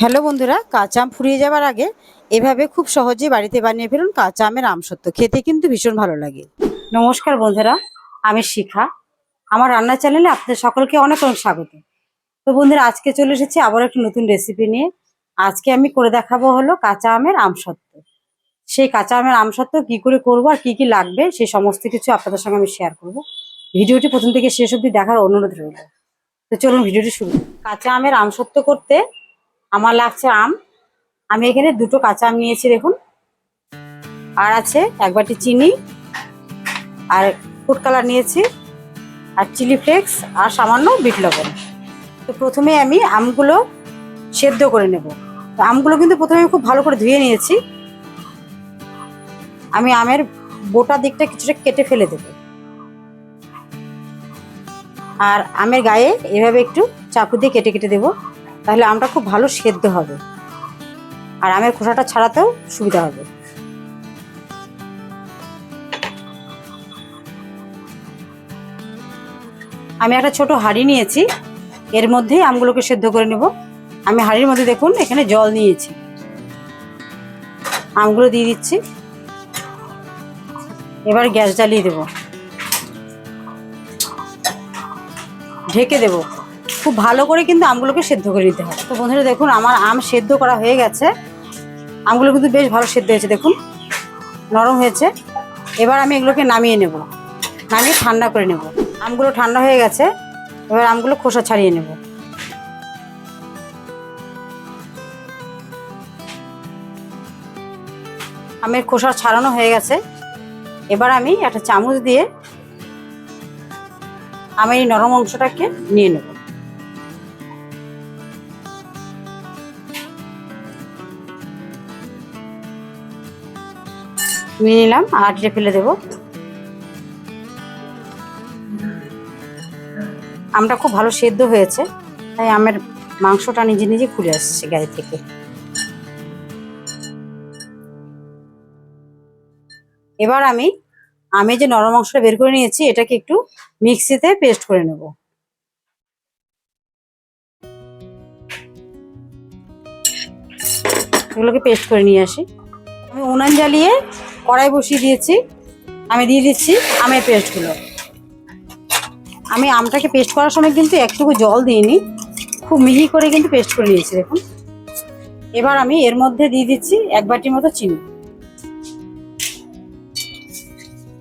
Hello বন্ধুরা কাঁচা আম ফুরিয়ে যাওয়ার আগে এভাবে খুব সহজে বাড়িতে বানিয়ে ফেলুন কাঁচা আমের আমসত্ব খেতে কিন্তু ভীষণ ভালো লাগে। নমস্কার বন্ধুরা, আমি শিখা। আমার রান্না চ্যানেলে আপনাদের সকলকে অনেক অনেক স্বাগত। তো বন্ধুরা, আজকে চলে এসেছি আবার একটা নতুন রেসিপি নিয়ে। আজকে আমি করে দেখাবো হলো কাঁচা আমের আমসত্ব সেই কাঁচা আমের আমসত্ব কি করে করব আর কি কি লাগবে, সেই সমস্ত কিছু আপনাদের সঙ্গে আমি শেয়ার করব। ভিডিওটি প্রথম থেকে শেষ অবধি দেখার অনুরোধ রইল। তো চলুন ভিডিওটি শুরু কাঁচা আমের আমসত্ব করতে আমার লাগছে আম। আমি এখানে দুটো কাঁচা আম নিয়েছি, দেখুন। আর আছে এক বাটি চিনি, আর ফুড কালার নিয়েছি, আর চিলি ফ্লেক্স, আর সামান্য বিট লবণ। তো প্রথমে আমি আমগুলো সেদ্ধ করে নেব। তো আমগুলো কিন্তু প্রথমে আমি খুব ভালো করে ধুয়ে নিয়েছি। আমি আমের বোটা দিকটা কিছুটা কেটে ফেলে দেব। আর আমের গায়ে এভাবে একটু চাকু দিয়ে কেটে কেটে দেবো। তাহলে আমটা খুব ভালো সেদ্ধ হবে। আর আমের খোসাটা ছাড়াতেও সুবিধা হবে। আমি একটা ছোট হাঁড়ি নিয়েছি। এর মধ্যেই আমগুলোকে সেদ্ধ করে নেব। আমি হাঁড়ির মধ্যে দেখুন, এখানে জল নিয়েছি। আমগুলো দিয়ে দিচ্ছি। এবার গ্যাস জ্বালিয়ে দেব। ঢেকে দেবো। খুব ভালো করে কিন্তু আমগুলোকে সেদ্ধ করে নিতে হবে। তো বন্ধুরা দেখুন, আমার আম সেদ্ধ করা হয়ে গেছে। আমগুলো কিন্তু বেশ ভালো সেদ্ধ হয়েছে, দেখুন। নরম হয়েছে। এবার আমি এগুলোকে নামিয়ে নেব। নামিয়ে ঠান্ডা করে নেব। আমগুলো ঠান্ডা হয়ে গেছে। এবার আমগুলো খোসা ছাড়িয়ে নেব। আমের খোসা ছাড়ানো হয়ে গেছে। এবার আমি একটা চামচ দিয়ে আমি এই নরম অংশটাকে নিয়ে নেব। নিয়ে নিলাম, আর এটা ফেলে দেবো। আমটা খুব ভালো সেদ্ধ হয়েছে, তাই আমের মাংসটা নিজে নিজে খুলে আসছে গায়ে থেকে। এবার আমি আমি যে নরম অংশটা বের করে নিয়েছি, এটাকে একটু মিক্সিতে পেস্ট করে নেব। এগুলোকে পেস্ট করে নিয়ে আসি। আমি উনান জ্বালিয়ে কড়াই বসিয়ে দিয়েছি, আমি দিয়ে দিচ্ছি আমের পেস্টগুলো। আমি আমটাকে পেস্ট করার সময় কিন্তু একটুকু জল দিইনি, খুব মিহি করে কিন্তু পেস্ট করে নিয়েছি, দেখুন। এবার আমি এর মধ্যে দিয়ে দিচ্ছি এক বাটির মতো চিনি।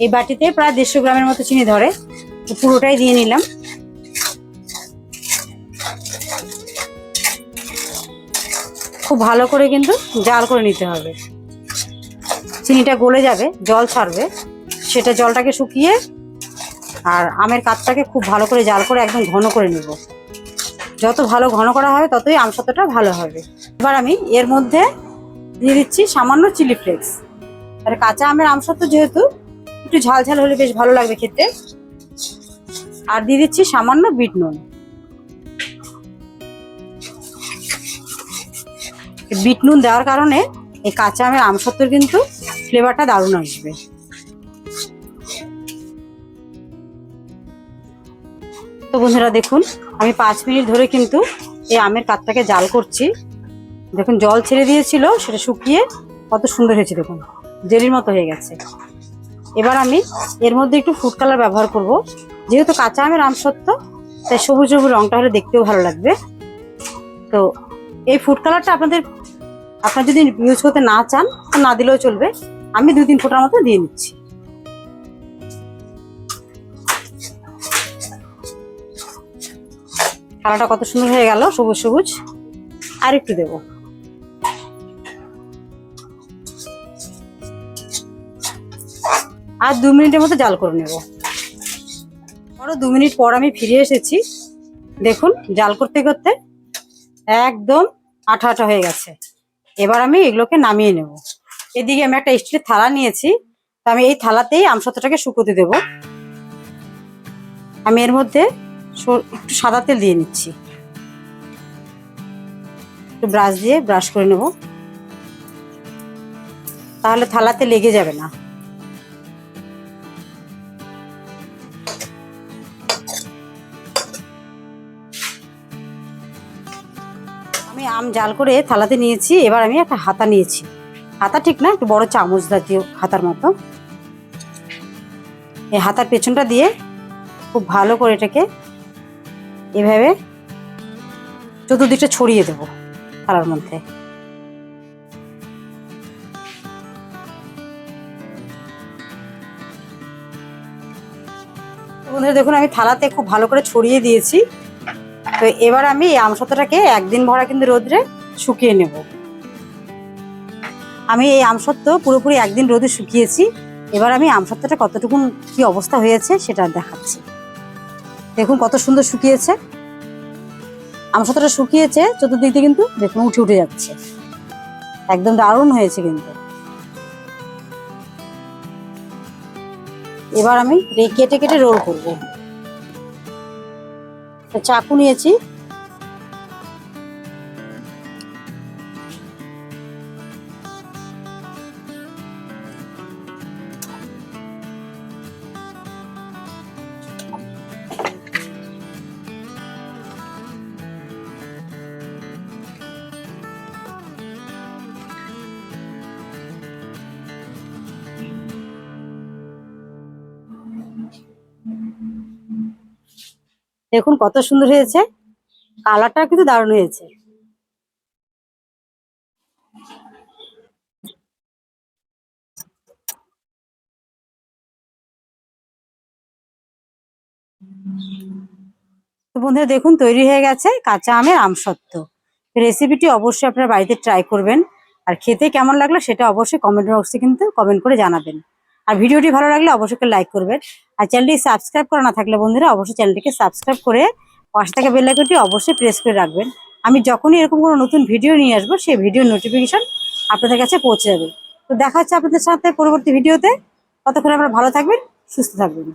এই বাটিতে প্রায় দেড়শো গ্রামের মতো চিনি ধরে পুরোটাই দিয়ে নিলাম। খুব ভালো করে কিন্তু জাল করে নিতে হবে। চিনিটা গলে যাবে, জল ছাড়বে। সেটা জলটাকে শুকিয়ে আর আমের কাঠটাকে খুব ভালো করে জাল করে একদম ঘন করে নেব। যত ভালো ঘন করা হবে, ততই আমসত্বটা ভালো হবে। এবার আমি এর মধ্যে দিয়ে দিচ্ছি সামান্য চিলি ফ্লেক্স। আর কাঁচা আমের আমসত্ব যেহেতু, একটু ঝাল ঝাল হলে বেশ ভালো লাগবে খেতে। আর দিয়ে দিচ্ছি সামান্য বিট নুন। বিট নুন দেওয়ার কারণে এই কাঁচা আমের আমসত্বর কিন্তু ফ্লেভারটা দারুণ আসবে। তো বন্ধুরা দেখুন, আমি পাঁচ মিনিট ধরে কিন্তু এই আমের কাঠটাকে জাল করছি। দেখুন, জল ছেড়ে দিয়েছিল, সেটা শুকিয়ে কত সুন্দর হয়েছে, দেখুন, জেলির মতো হয়ে গেছে। এবার আমি এর মধ্যে একটু ফুড কালার ব্যবহার করব। যেহেতু কাঁচা আমের আমসত্ব তাই সবুজ সবুজ রংটা হলে দেখতেও ভালো লাগবে। তো এই ফুড কালারটা আপনাদের, আপনার যদি ইউজ করতে না চান না দিলেও চলবে। আমি দুই তিন ফোটার মতো দিয়ে নিচ্ছি। কালারটা কত সুন্দর হয়ে গেল, সবুজ সবুজ। আর একটু দেবো। আর দু মিনিটের মতো জাল করে নেব। আরও দু মিনিট পর আমি ফিরে এসেছি। দেখুন, জাল করতে করতে একদম আঠা আঠা হয়ে গেছে। এবার আমি এগুলোকে নামিয়ে নেব। এদিকে আমি একটা স্টিলের থালা নিয়েছি। তো আমি এই থালাতেই আমসত্বটাকে শুকোতে দেব। আমি এর মধ্যে একটু সাদা তেল দিয়ে নিচ্ছি। একটু ব্রাশ দিয়ে ব্রাশ করে নেব। তাহলে থালাতে লেগে যাবে না। আমি আম জাল করে থালাতে নিয়েছি। এবার আমি একটা হাতা নিয়েছি। হাতা ঠিক না, একটু বড় চামচ জাতীয় হাতার মতো। এই হাতার পেছনটা দিয়ে খুব ভালো করে এটাকে এভাবে চতুর্দিকটা ছড়িয়ে দেবো থালার মধ্যে। বন্ধুরা, দেখুন, আমি থালাতে খুব ভালো করে ছড়িয়ে দিয়েছি। তো এবার আমি এই আমসত্ত্বটাকে একদিন ভরা কিন্তু রোদ্রে শুকিয়ে নেব। আমি এই আমসত্ত্ব পুরোপুরি একদিন রোদে শুকিয়েছি। এবার আমি আমসত্ত্বটা কতটুকু কি অবস্থা হয়েছে সেটা দেখাচ্ছি। দেখুন কত সুন্দর শুকিয়েছে। আমসত্ত্বটা শুকিয়েছে, চতুর্দিক দিয়ে কিন্তু দেখুন উঠে উঠে যাচ্ছে। একদম দারুণ হয়েছে কিন্তু। এবার আমি কেটে কেটে রোল করব। চাকু নিয়েছি। দেখুন কত সুন্দর হয়েছে। কালারটা কিন্তু দারুণ হয়েছে। তো বন্ধুরা দেখুন, তৈরি হয়ে গেছে কাঁচা আমের আমসত্ত্ব। রেসিপিটি অবশ্যই আপনারা বাড়িতে ট্রাই করবেন। আর খেতে কেমন লাগল সেটা অবশ্যই কমেন্ট বক্সে কিন্তু কমেন্ট করে জানাবেন। আর ভিডিওটি ভালো লাগলে অবশ্যই লাইক করবেন। আর চ্যানেলটি সাবস্ক্রাইব করা না থাকলে বন্ধুরা অবশ্যই চ্যানেলটিকে সাবস্ক্রাইব করে পাশে থাকা বেলাইকনটি অবশ্যই প্রেস করে রাখবেন। আমি যখনই এরকম কোনো নতুন ভিডিও নিয়ে আসব, সেই ভিডিওর নোটিফিকেশান আপনাদের কাছে পৌঁছে যাবে। তো দেখা হচ্ছে আপনাদের সাথে পরবর্তী ভিডিওতে ততক্ষণ আপনারা ভালো থাকবেন, সুস্থ থাকবেন।